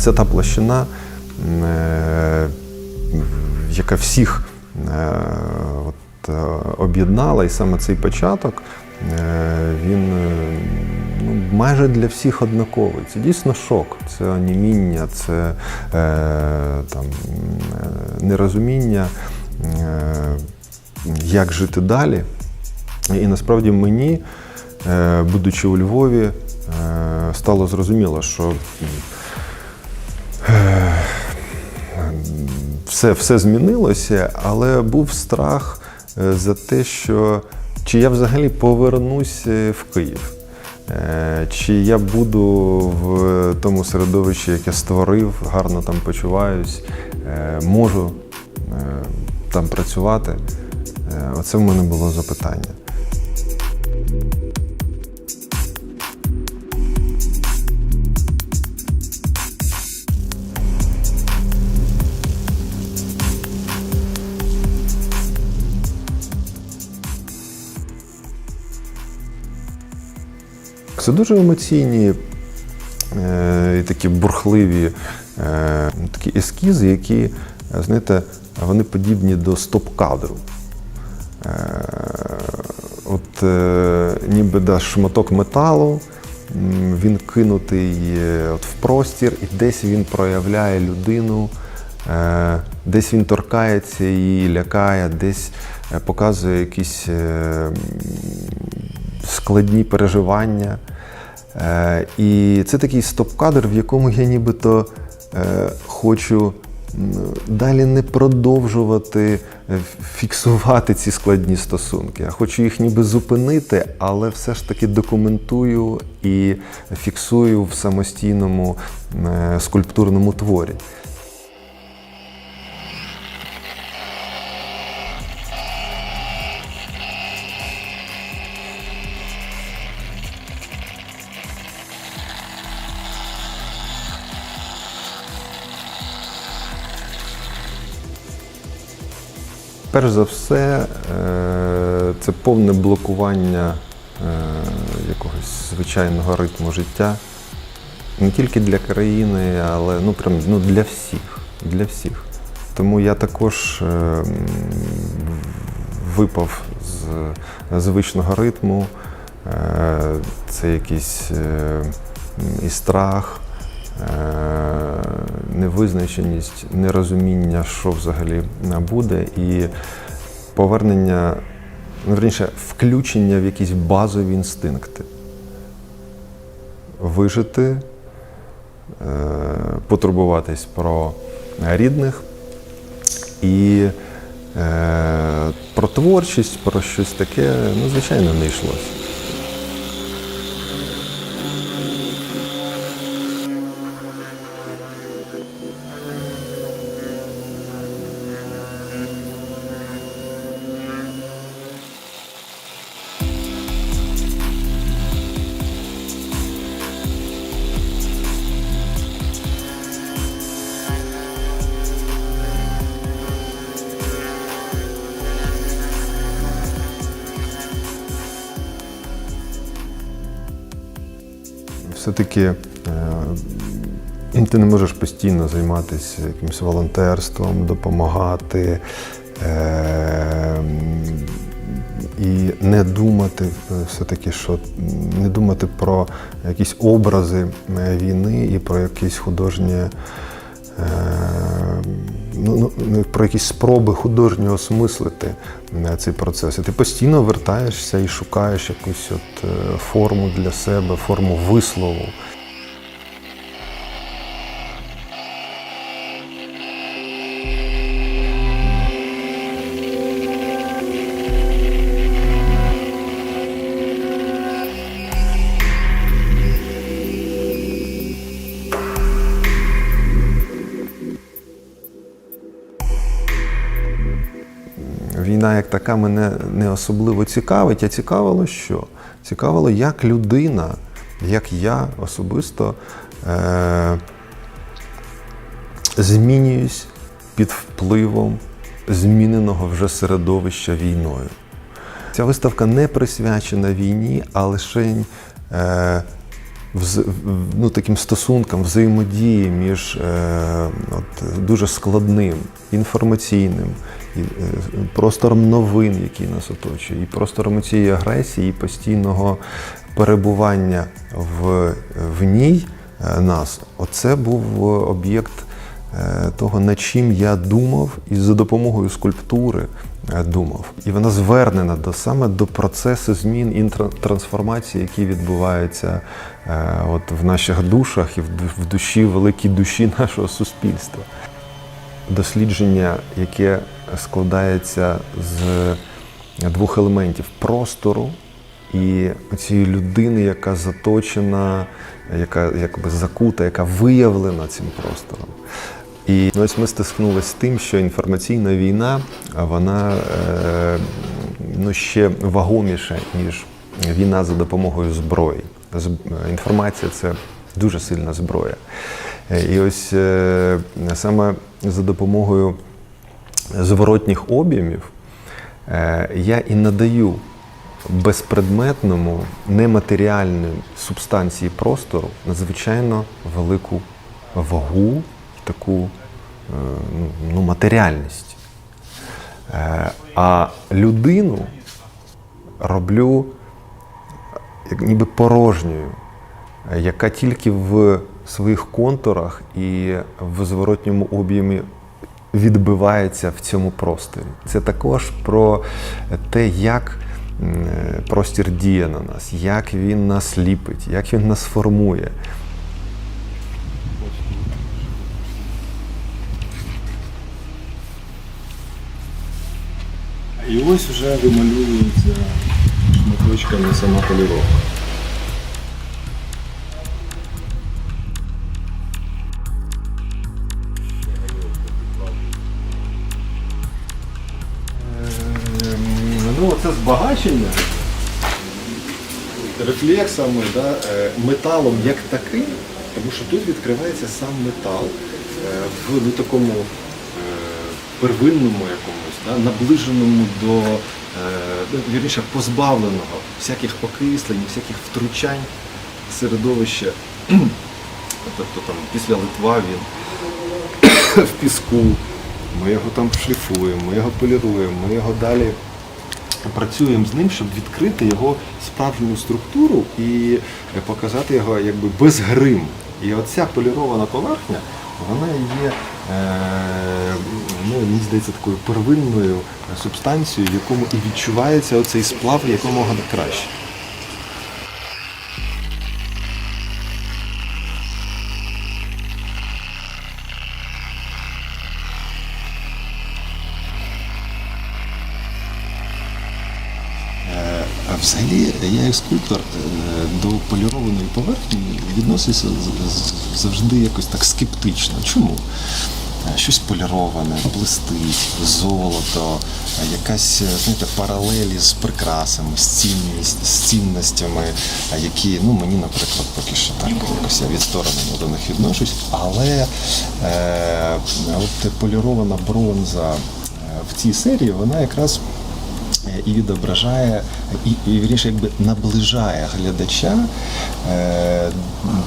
Це та площина, е, яка всіх е, от, е, об'єднала, і саме цей початок він ну, майже для всіх однаковий. Це дійсно шок, це оніміння, це там, нерозуміння, як жити далі. І насправді мені, будучи у Львові, стало зрозуміло, що все, все змінилося, але був страх е, за те, що чи я взагалі повернусь е, в Київ, Е, чи я буду в тому середовищі, яке створив, гарно там почуваюсь, можу там працювати. Оце в мене було запитання. Це дуже емоційні е, і такі бурхливі е, такі ескізи, які, знаєте, вони подібні до стоп-кадру. Е, от ніби да, шматок металу, він кинутий от в простір, і десь він проявляє людину, десь він торкається її, лякає, десь показує якісь складні переживання. Е, І це такий стоп-кадр, в якому я нібито е, хочу далі не продовжувати е, фіксувати ці складні стосунки. Я хочу їх ніби зупинити, але все ж таки документую і фіксую в самостійному скульптурному творі. Перш за все, е, це повне блокування е, якогось звичайного ритму життя. Не тільки для країни, але ну, прям, ну, для всіх. Для всіх. Тому я також е, випав з звичного ритму. Це якийсь і страх, невизначеність, нерозуміння, що взагалі буде, і повернення, ну, верніше, включення в якісь базові інстинкти. Вижити, е, потурбуватись про рідних і е, про творчість, про щось таке, ну, звичайно, не йшлося. Все-таки е, ти не можеш постійно займатися якимось волонтерством, допомагати е, і не думати все-таки, що не думати про якісь образи е, війни і про якісь художні. Ну, ну, ну, про якісь спроби художньо осмислити е, цей процес. І ти постійно вертаєшся і шукаєш якусь от е, форму для себе, форму вислову. Така мене не особливо цікавить, а цікавило що? Цікавило, як людина, як я особисто е- змінююсь під впливом зміненого вже середовища війною. Ця виставка не присвячена війні, а лише е- ну, таким стосункам, взаємодії між е, от, дуже складним, інформаційним, і, е, простором новин, який нас оточує, і простором цієї агресії, і постійного перебування в, в ній е, нас. Оце був об'єкт е, того, над чим я думав, і за допомогою скульптури думав. І вона звернена до саме до процесу змін і трансформації, які відбуваються е, от в наших душах і в в душі, великій душі нашого суспільства. Дослідження, яке складається з двох елементів простору і цієї людини, яка заточена, яка якби закута, яка виявлена цим простором. І ось ми стикнулися з тим, що інформаційна війна вона е, ну, ще вагоміша, ніж війна за допомогою зброї. Інформація це дуже сильна зброя. Е, І ось е, саме за допомогою зворотніх об'ємів е, я і надаю безпредметному, нематеріальній субстанції простору надзвичайно велику вагу таку е, ну, ну, матеріальність. Е, А людину роблю ніби порожньою, яка тільки в своїх контурах і в зворотньому об'ємі відбивається в цьому просторі. Це також про те, як простір діє на нас, як він нас ліпить, як він нас формує. І ось вже вималюється шматочками сама поліровка. Ну, це збагачення рефлексами, да, е, металом як таким, тому що тут відкривається сам метал е, в ну, такому е, первинному якомусь, да, наближеному до, е, вірніше, позбавленого всяких окислень, всяких втручань середовища. Тобто там після Литва він в піску, ми його там шліфуємо, ми його поліруємо, ми його далі працюємо з ним, щоб відкрити його справжню структуру і показати його якби без гриму. І оця полірована поверхня, вона є, е, ну, мені здається, такою первинною субстанцією, в якому і відчувається оцей сплав якомога краще. Як скульптор е, до полірованої поверхні з- завжди якось так скептично. Чому? Е, Щось поліроване, блистить, золото, е, якась знаєте, паралелі з прикрасами, з, цінність, з цінностями, які ну, мені, наприклад, поки що так якось я відсторонено до них відношусь. Але е, от полірована бронза в цій серії, вона якраз і відображає, і, і вірніше, якби наближає глядача е,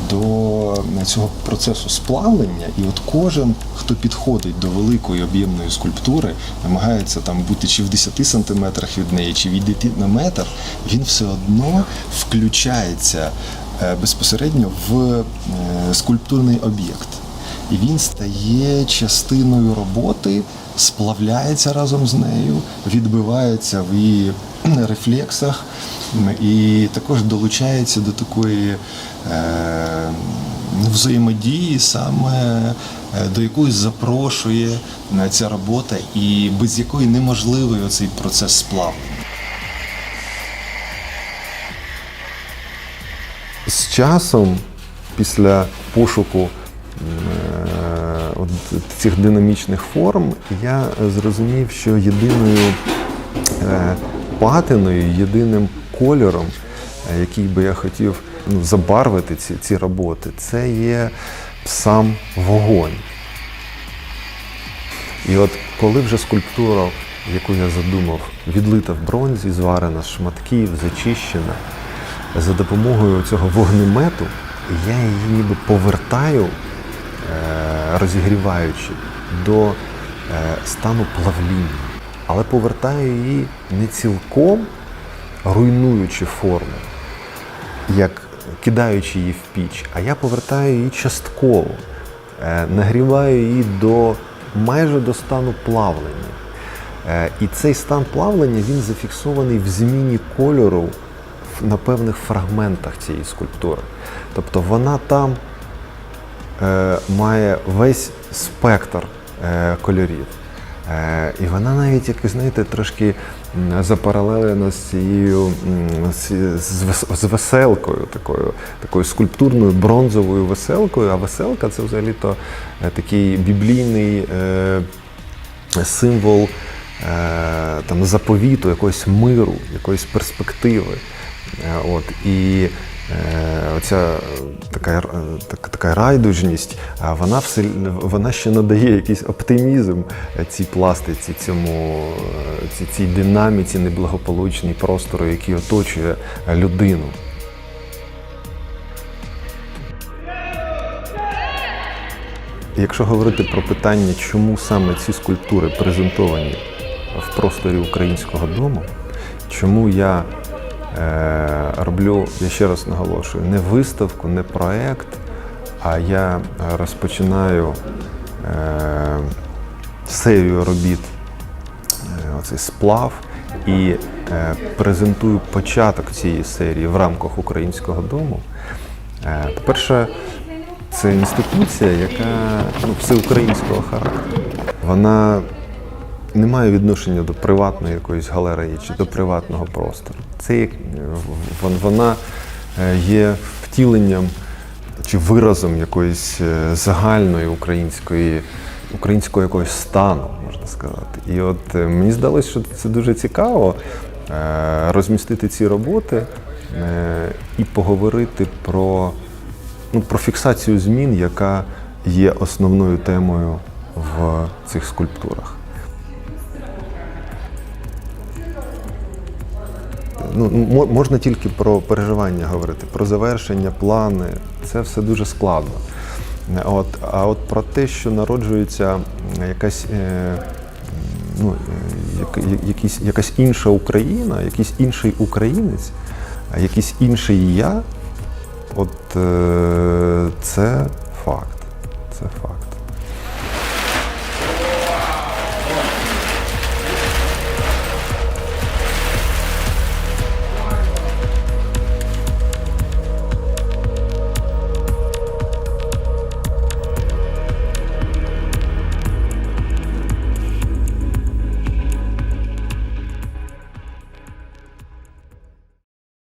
до цього процесу сплавлення. І от кожен, хто підходить до великої об'ємної скульптури, намагається там бути чи в 10 сантиметрах від неї, чи відійти на метр, він все одно включається е, безпосередньо в е, скульптурний об'єкт. І він стає частиною роботи, сплавляється разом з нею, відбивається в її рефлексах і також долучається до такої е, взаємодії, саме е, до якої запрошує е, ця робота, і без якої неможливий оцей процес сплаву. З часом, після пошуку от цих динамічних форм, я зрозумів, що єдиною патиною, єдиним кольором, е, який би я хотів ну, забарвити ці, ці роботи, це є сам вогонь. І от коли вже скульптура, яку я задумав, відлита в бронзі, зварена з шматків, зачищена, за допомогою цього вогнемету я її ніби повертаю, е, розігріваючи до е, стану плавління, але повертаю її не цілком руйнуючи форму, як кидаючи її в піч, а я повертаю її частково, е, нагріваю її до майже до стану плавлення. Е, І цей стан плавлення він зафіксований в зміні кольору на певних фрагментах цієї скульптури. Тобто вона там е, має весь спектр кольорів. Е, і вона навіть, як ви знаєте, трошки запаралелена з цією з, з вес- з веселкою, такою, такою скульптурною бронзовою веселкою. А веселка це взагалі-то е, такий біблійний е, символ там, заповіту, якогось миру, якоїсь перспективи. От, і оця е, така, е, така, райдужність, вона, все, вона ще надає якийсь оптимізм е, цій пластиці, цьому, цій, цій динаміці неблагополучній простору, який оточує людину. Якщо говорити про питання, чому саме ці скульптури презентовані в просторі українського дому, чому я роблю, я ще раз наголошую, не виставку, не проект, а я е, розпочинаю е, серію робіт е, оцей сплав і е, презентую початок цієї серії в рамках українського дому. Е, По-перше, це інституція, яка ну, всеукраїнського характеру. Вона не має відношення до приватної якоїсь галереї чи до приватного простору. Це е, вон- вона е, є втіленням чи виразом якоїсь е, загальної української, українського якогось стану, можна сказати. І от мені здалося, що це дуже цікаво розмістити ці роботи і поговорити про, ну, про фіксацію змін, яка є основною темою в цих скульптурах. Ну, можна тільки про переживання говорити, про завершення, плани. Це все дуже складно. От, а от про те, що народжується якась, е, ну, як, якісь, якась інша Україна, якийсь інший українець, якийсь інший я, от е, це.